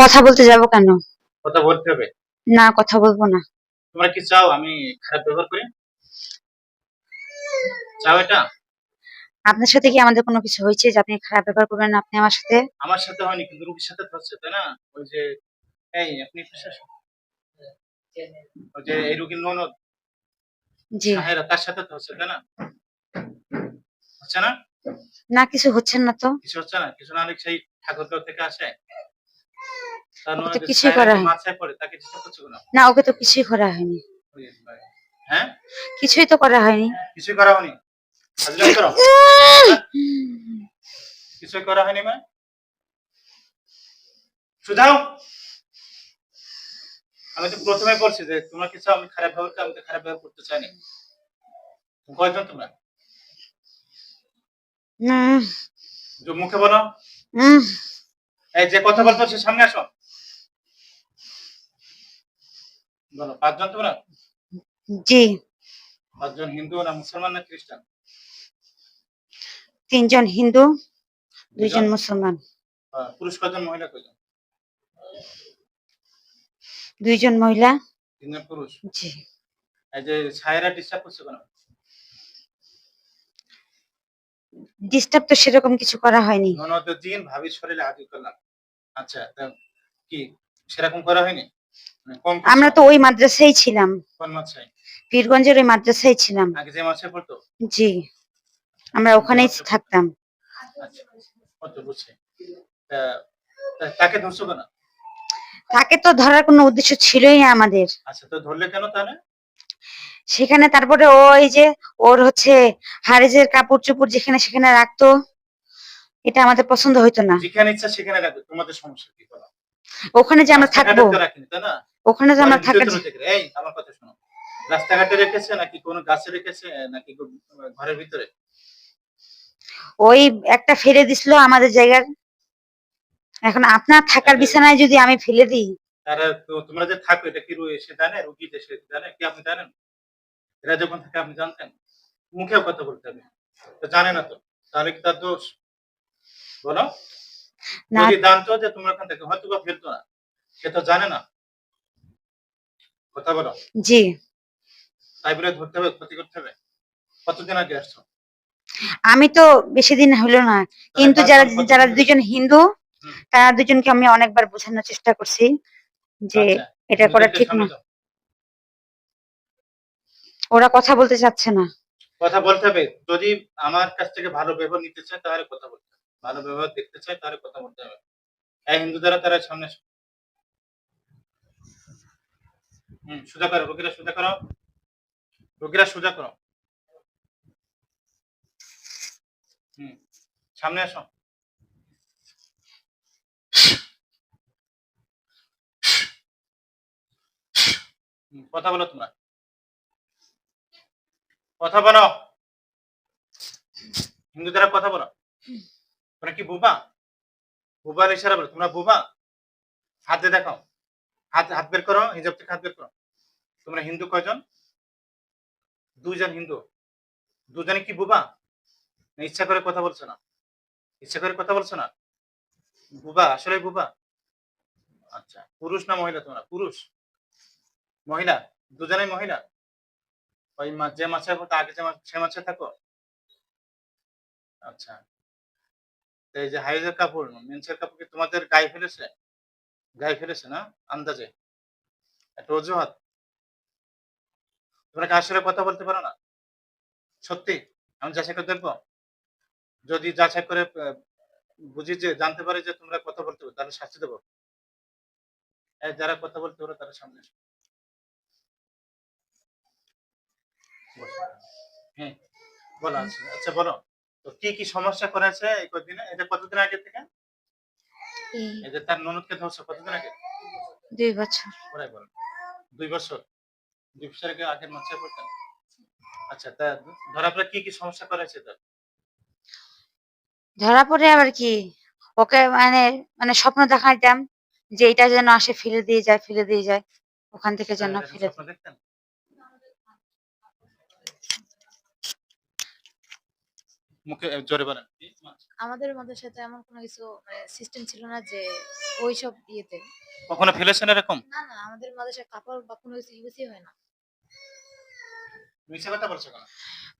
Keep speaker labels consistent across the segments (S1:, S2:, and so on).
S1: কথা বলতে যাব কেন?
S2: কথা বলতে হবে?
S1: না কথা বলব না।
S2: তোমরা কি চাও আমি খারাপ ব্যবহার করি? চাও এটা?
S1: আপনার সাথে কি আমাদের কোনো কিছু হয়েছে যে আপনি খারাপ ব্যবহার করবেন আপনি আমার সাথে?
S2: আমার সাথে হয়নি কিন্তু রুগীর সাথে তো হচ্ছে তাই না? ওই যে এই আপনি প্রশাসন ওই যে এই রুগীর ননদ
S1: জি।
S2: সাহেরা তার সাথে তো হচ্ছে তাই না? হচ্ছে না?
S1: না কিছু হচ্ছেন না তো।
S2: কিছু হচ্ছে না? কিছু না হলে সেই ঠাকুরগাঁও থেকে আসে?
S1: ওকে তো কিছুই করা হয়নি। না? ওকে তো কিছুই করা হয়নি।
S2: হ্যাঁ?
S1: কিছুই তো করা হয়নি।
S2: কিছুই করা হয়নি। কিছুই করা হয়নি মা সুধাও? আমি তো প্রথমে বলছি যে তোমরা কিছু আমি খারাপ ভাবে আমি তো খারাপ ভাবে করতে চাইনি। কয়জন তোমরা? মুখে বলো। এই যে কথা বলতো সে সামনে আসো বলো পাঁচজন তোমরা?
S1: জি।
S2: পাঁচজন হিন্দু না মুসলমান না খ্রিস্টান?
S1: তিনজন হিন্দু দুইজন? মুসলমান।
S2: পুরুষ কজন মহিলা কজন
S1: দুইজন মহিলা।
S2: তিনজন পুরুষ?
S1: জি।
S2: এই যে ছায়েরা ডিস্টার্ব করছে কেন?
S1: ডিস্টার্ব তো সেরকম কিছু করা হয়নি।
S2: ননদ জিন ভাবির শরীরে হাজির করলাম। আচ্ছা কি সেরকম করা হয়নি? মানে?
S1: আমরা তো ওই মাদ্রাসায় ছিলাম। পীরগঞ্জের ওই মাদ্রাসায় ছিলাম। জি। আমরা ওখানেই থাকতাম।
S2: আচ্ছা। তা তা- তাকে
S1: তো ধরার কোনো উদ্দেশ্য ছিলই না আমাদের।
S2: আচ্ছা
S1: সেখানে তারপরে ওই যে ওর হচ্ছে হারেজের কাপড় চোপড় যেখানে সেখানে রাখতো এটা আমাদের পছন্দ হইতো না।
S2: যেখানে ইচ্ছা সেখানে রাখবে তোমাদের সমস্যা কি
S1: ওখানে যে আমরা থাকব। ওখানে যে আমরা থাকার
S2: এই আমার কথা শোনো। রাস্তাঘাটে রেখেছে নাকি কোনো গাছে রেখেছে নাকি ঘরের ভিতরে?
S1: ওই একটা ফেলে দিছিল আমাদের জায়গার। এখন আপনার থাকার বিছানায় যদি আমি ফেলে দিই।
S2: তারা তো তোমরা যে থাকো এটা কি সে জানে? রুগী যে সে জানে? কি আপনি জানেন? এরা যখন থাকে আপনি জানতেন? মুখেও কথা বলতে হবে। তো জানে না তো। তাহলে কি তার দোষ? বলো।
S1: না
S2: যদি জানতো যে তোমরা ওখান থেকে হয়তো বা ফেলতো না। সে তো জানে না। কথা বলো।
S1: জি।
S2: তাই বলে ধরতে হবে ক্ষতি করতে হবে? কতদিন আগে আসছো?
S1: আমি তো বেশি দিন হলো না। কিন্তু যারা যারা দুজন হিন্দু তারা দুজনকে আমি অনেকবার বোঝানোর চেষ্টা করছি যে
S2: আচ্ছা,
S1: এটা করা ঠিক না। ওরা কথা বলতে চাচ্ছে না।
S2: কথা বলতে হবে। যদি আমার কাছ থেকে ভালো ব্যবহার নিতে চায় তাহলে কথা বলতে হবে। ভালো ব্যবহার দেখতে চায়, তাহলে কথা বলতে হবে। এই হিন্দু দ্বারা তারা সামনে। হুম, সোজা করো, রোগীরা সোজা করো। রোগীরা সোজা করো। হুম, সামনে আসো। কথা বলো তোমরা। কথা বলো। হিন্দু দ্বারা কথা বলো। তোমরা কি বুবা? বুবার ইশারা বলো, তোমরা বুবা? হাতে দেখো হাত হাত বের করো, হিজাব থেকে হাত বের করো। তোমরা হিন্দু কয়জন? দুজন হিন্দু। দুজনে কি বুবা? ইচ্ছা করে কথা বলছো না? ইচ্ছা করে কথা বলছো না? বুবা, আসলে বুবা? আচ্ছা পুরুষ না মহিলা তোমরা? পুরুষ। মহিলা? দুজনেই মহিলা? ওই যে মাছে আগে যে সে মাছে থাকো। আচ্ছা। এই যে হাইজের কাপড় মেন্সের কাপড় কি তোমাদের গায়ে ফেলেছে? গায়ে ফেলেছে না? আন্দাজে? একটা অজুহাত। তোমরা কি আসলে কথা বলতে পারো না? সত্যি? আমি যাচাই করে দেখব। যদি যাচাই করে বুঝি যে, জানতে পারি যে তোমরা কথা বলতে পারো, তাহলে শাস্তি দেবো। যারা কথা বলতে পারো, তারা সামনে। হ্যাঁ বলো আচ্ছা বলো। তো কি কি সমস্যা করেছে এই কদিনে এটা কতদিন আগে থেকে? এই যে তার ননদকে ধরছো কতদিন আগে?
S1: দুই বছর।
S2: ওরাই বলো। দুই বছর? দুই বছর আগে আগের মাসে পড়তেন? আচ্ছা তা ধরা পরে কি কি সমস্যা করেছে তার?
S1: ধরা পড়ে আবার কি? ওকে মানে মানে স্বপ্ন দেখাইতাম যে এটা যেন আসে ফেলে দিয়ে যায় ফেলে দিয়ে যায়। ওখান থেকে যেন ফেলে
S2: স্বপ্ন দেখতেন? মুখে জোরে বলেন।
S3: আমাদের মাদ্রাসাতে এমন কোনো কিছু মানে সিস্টেম ছিল না যে ওইসব ইয়েতে।
S2: কখনো ফেলেছেন এরকম?
S3: না না আমাদের মাদ্রাসায় কাপড় বা কোনো কিছু ইউজই হয় না।
S2: মিশা কথা বলছো কেন?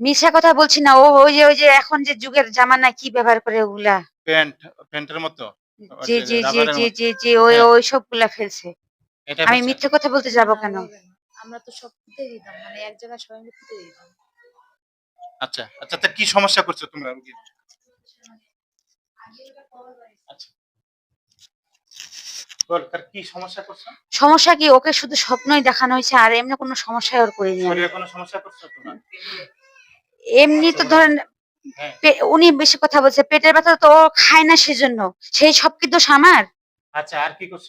S1: মিশা কথা বলছি না ও ওই যে ওই যে এখন যে যুগের জামানা কি ব্যবহার করে ওগুলা?
S2: প্যান্ট প্যান্টের মতো?
S1: যে
S2: রাবারের
S1: যে
S2: মতো।
S1: যে যে ওই
S2: হ্যাঁ।
S1: ওই সবগুলা ফেলছে। আমি মিথ্যে কথা বলতে যাব কেন?
S3: আমরা তো সব দিতাম মানে এক জায়গায় সবাই মিলে দিতাম।
S2: আচ্ছা আচ্ছা তা কি সমস্যা করছ তোমরা রুগী? আচ্ছা। বল তার কি সমস্যা করছ?
S1: সমস্যা কি ওকে শুধু স্বপ্নই দেখানো হয়েছে আর এমনি কোনো সমস্যাই ওর করিনি আমি।
S2: শরীরে কোনো সমস্যা করছ তোমরা?
S1: এমনি তো ধরেন
S2: হ্যাঁ।
S1: উনি বেশি কথা বলছে পেটের ব্যথা তো ও খায় না সেজন্য সেই সব কি দোষ আমার?
S2: আচ্ছা আর কি করছ?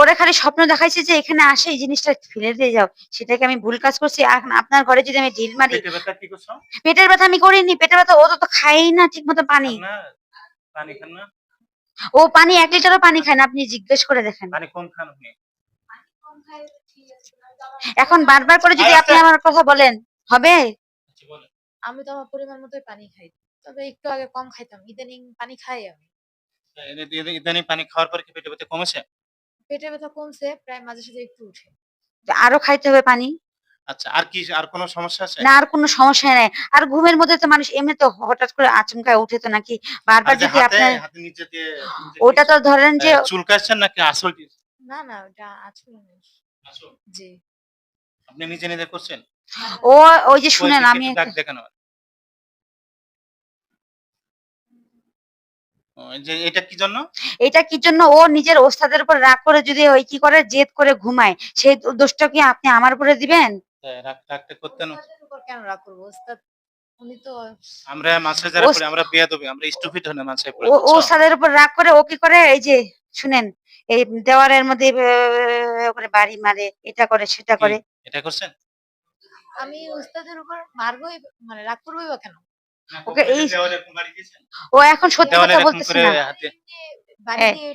S1: ওরা খালি স্বপ্ন দেখাইছে যে এখানে আসে এই জিনিসটা ফেলে দিয়ে যাও। সেটাকে আমি ভুল কাজ করছি। এখন আপনার ঘরে যদি আমি ঢিল মারি
S2: পেটে ব্যথা কি করছ?
S1: পেটের ব্যথা আমি করিনি। পেটের ব্যথা ও তো তো খায়ই না ঠিক মতো পানি
S2: না পানি খান না।
S1: ও পানি এক লিটারও পানি খায় না। আপনি জিজ্ঞেস করে দেখেন।
S2: পানি কম খান আপনি।
S1: এখন বারবার করে যদি আপনি আমার কথা বলেন হবে?
S2: আচ্ছা
S3: আমি তো আমার পরিমাণ মতোই পানি খাই। তবে একটু আগে কম খাইতাম। ইদানিং পানি খাই আমি।
S2: ইদানিং পানি খাওয়ার পরে কি পেটে ব্যথা কমেছে?
S3: পেটের ব্যথা কমছে প্রায় মাঝে সাঝে একটু উঠে।
S1: আরও খাইতে হবে পানি?
S2: আচ্ছা আর কি আর কোনো সমস্যা আছে?
S1: না আর কোনো সমস্যা নাই। আর ঘুমের মধ্যে তো মানুষ এমনি তো হঠাৎ করে আচমকায় উঠে তো নাকি? বারবার যদি আপনার ওটা তো ধরেন যে
S2: চুলকাচ্ছেন নাকি আসল
S3: না না ওটা আসলে জি।
S2: আপনি নিজে নিজে করছেন?
S1: ও ওই যে শুনেন আমি
S2: যে এটা কি জন্য?
S1: এটা কি জন্য? ও নিজের ওস্তাদের উপর রাগ করে যদি ওই কি করে? জেদ করে ঘুমায়। সেই দোষটা কি আপনি আমার উপরে দিবেন?
S2: তাই রাগ রাগটা করতেন
S3: কেন রাগ করব? ওস্তাদ
S2: আমরা মাছে যারা পড়ি আমরা বিয়া দেবো আমরা স্টুপিড হলে মাছে পড়ি।
S1: ও? ওস্তাদের উপর রাগ করে ও কি করে? এই যে শুনেন এই দেওয়ালের মধ্যে করে বাড়ি মারে এটা করে সেটা করে।
S2: এটা করছেন?
S3: আমি ওস্তাদের উপর মারবোই মানে রাগ করবোই বা কেন?
S1: ওকে এই-? ও এখন সত্যি কথা বলতেছে না।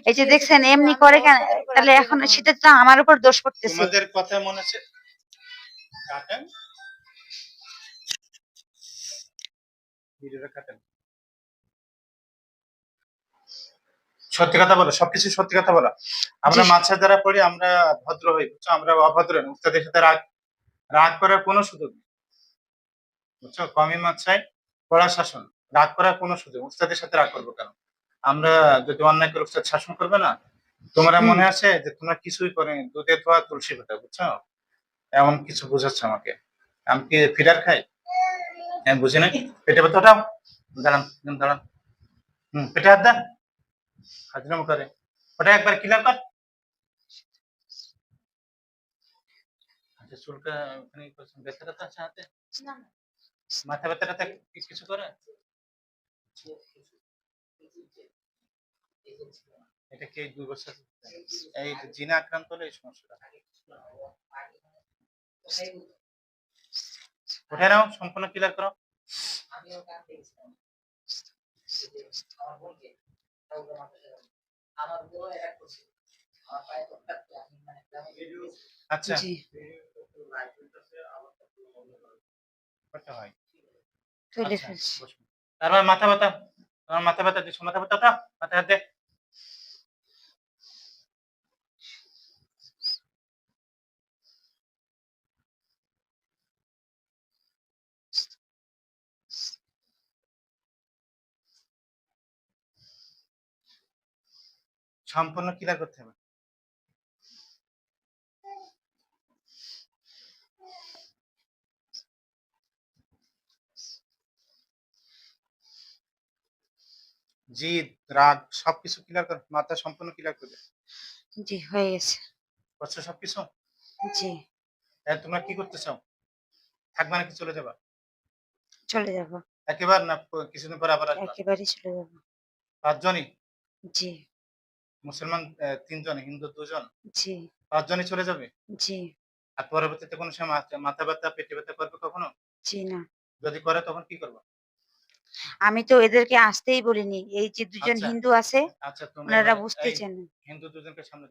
S1: এই যে দেখছেন এমনি করে কেন? তাহলে এখন। সেটা তো আমার উপর দোষ পড়তেছে।
S2: তোমাদের কথা মনে আছে? কাটেন। ভিডিওটা কাটেন। সত্যি কথা বলো সবকিছু সত্যি কথা বলো। আমরা। মাছের দ্বারা পড়ি আমরা ভদ্র হই বুঝছ? আমরা অভদ্র নই উস্তাদের সাথে রাগ রাগ করার কোনো সুযোগ নেই। বুঝছ? কমই মাছ চাই। কড়া শাসন রাগ করার কোনো সুযোগ উস্তাদের সাথে রাগ করব কেন? আমরা যদি অন্যায় করে উস্তাদ শাসন করবে না? তোমরা মনে আছে যে তোমরা কিছুই করে দুধে ধোয়া তুলসী পাতা বুঝছ? এমন কিছু বুঝাচ্ছে আমাকে। আমি কি ফিডার খাই? আমি বুঝি না পেটে ব্যথা ওঠাও। দাঁড়ান দাঁড়ান হম পেটে হাত দেন। হাজরাম করে। ওটা একবার ক্লিয়ার কর। আচ্ছা চুলটা ওখানে ব্যথা আছে হাতে?
S3: না।
S2: মাথা ব্যথা ট্যাথা কি কিছু করে? এটা কি দুই বছর? এই জিনা আক্রান্ত হলে এই সমস্যাটা। উঠে নাও, সম্পূর্ণ ক্লিয়ার করো। আচ্ছা। করতে হয়। আচ্ছা। তারপর মাথা ব্যথা? মাথা ব্যথা দিচ্ছ মাথা ব্যথাটা? মাথা হাত দে। সম্পূর্ণ ক্লিয়ার করতে হবে। জিদ রাগ সবকিছু ক্লিয়ার কর মাথা সম্পূর্ণ ক্লিয়ার করে
S1: জি হয়ে গেছে।
S2: করছ সবকিছু?
S1: জি।
S2: তাহলে তোমরা কি করতে চাও? থাকবা নাকি চলে যাবা?
S1: চলে যাব।
S2: একেবারে না কিছুদিন পরে আবার আসবা?
S1: একেবারেই চলে যাব।
S2: পাঁচজনই?
S1: জি।
S2: মুসলমান তিনজন হিন্দু দুজন?
S1: জি।
S2: পাঁচজনই চলে যাবে?
S1: জি।
S2: আর পরবর্তীতে কোনো সময় মাথা- মাথা ব্যথা পেটে ব্যথা করবে কখনো?
S1: জি না।
S2: যদি করে তখন কি করব?
S1: আমি তো এদেরকে আসতেই বলিনি। এই যে দুজন
S2: আচ্ছা।
S1: হিন্দু আছে
S2: আচ্ছা
S1: ওনারা
S2: এবারে
S1: বুঝতে চান
S2: হিন্দু দুজনকে সামনে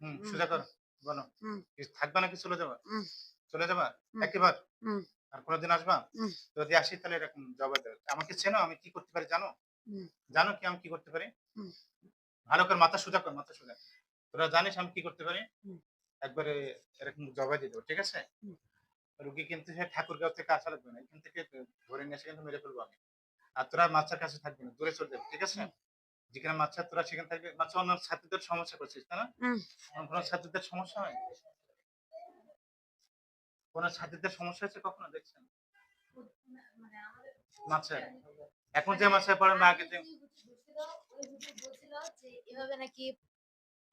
S2: হুম
S1: হুম,
S2: সোজা করো বলো।
S1: হুম।
S2: নাকি চলে যাবে? চলে যাবা? একবার? আর কোনোদিন আসবা? যদি আসি তাহলে এরকম জবাব দেবে। আমাকে চেনো আমি কি করতে পারি জানো? জানো কি আমি কি করতে পারি? ভালো করে মাথা সোজা কর মাথা সোজা। তোরা জানিস আমি কি করতে পারি। একবারে এরকম জবাই দিয়ে দেবো ঠিক আছে। রুগী কিন্তু সে ঠাকুরগাঁও থেকে আসা লাগবে না। এখান থেকে ধরে নিয়ে এসে কিন্তু মেরে ফেলব আমি। আর তোরা মাছের কাছে থাকবি না দূরে চলে যাবে ঠিক আছে? যেখানে মাছের তোরা সেখানে থাকবে মাছ অন্য ছাত্রীদের সমস্যা করছিস তাই না। কোনো ছাত্রীদের সমস্যা হয়? কোন ছাত্রীদের সমস্যা হয়েছে কখনো দেখছেন? মাছের এখন যে মাছের পড়েন বা আগে যে
S3: এভাবে নাকি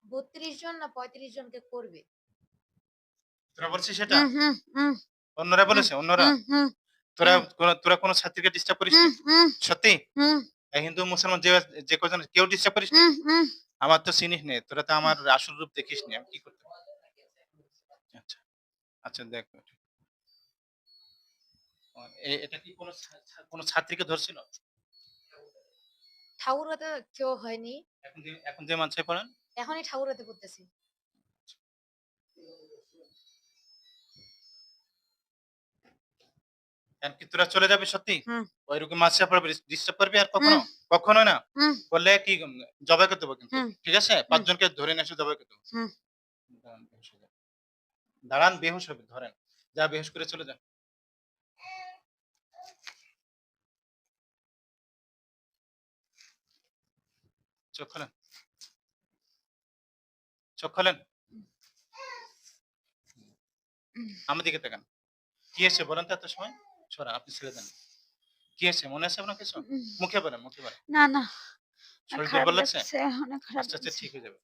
S3: বত্রিশ জন না পঁয়ত্রিশ জনকে করবে।
S2: তোরা বলছিস সেটা?
S1: হুম, হুম, হুম,
S2: অন্যরা বলেছে অন্যরা। তোরা তোরা কোনো ছাত্রীকে ডিস্টার্ব করিস সত্যি? হিন্দু মুসলমান যে যে কজন কেউ ডিস্টার্ব করিস। আমার তো চিনিস নে তোরা তো আমার আসল রূপ দেখিস নি আমি কি করতে আচ্ছা আচ্ছা দেখ। এটা কি কোনো কোনো ছাত্রীকে ধরছিল?
S3: ঠাকুরাতে কেউ হয়নি।
S2: এখন যে এখন যে মানুষে পড়েন?
S3: এখনই ঠাকুরাতে করতেছি
S2: কি তোরা চলে যাবি সত্যি?
S1: হুম।
S2: ওই রকম মাছ পড়বে ডিস্টার্ব করবি আর কখনো? কখনো না। বললে কি জবাই করতে কিন্তু। ঠিক আছে? পাঁচজনকে ধরে নিয়ে এসে জবাই করতে দাঁড়ান বেহুশ দাঁড়ান বেহুশ হবে ধরেন। যা বেহুশ করে চলে যান চোখ খোলেন। চোখ খোলেন। আমার দিকে তাকান। কি এসে বলেন তো এত সময়? সরা আপনি ছেড়ে দেন। কি আছে মনে আছে আপনার কিছু? মুখে বলেন মুখে বলেন।
S1: না না।
S2: শরীর দুর্বল লাগছে? আচ্ছা আচ্ছা ঠিক হয়ে যাবে।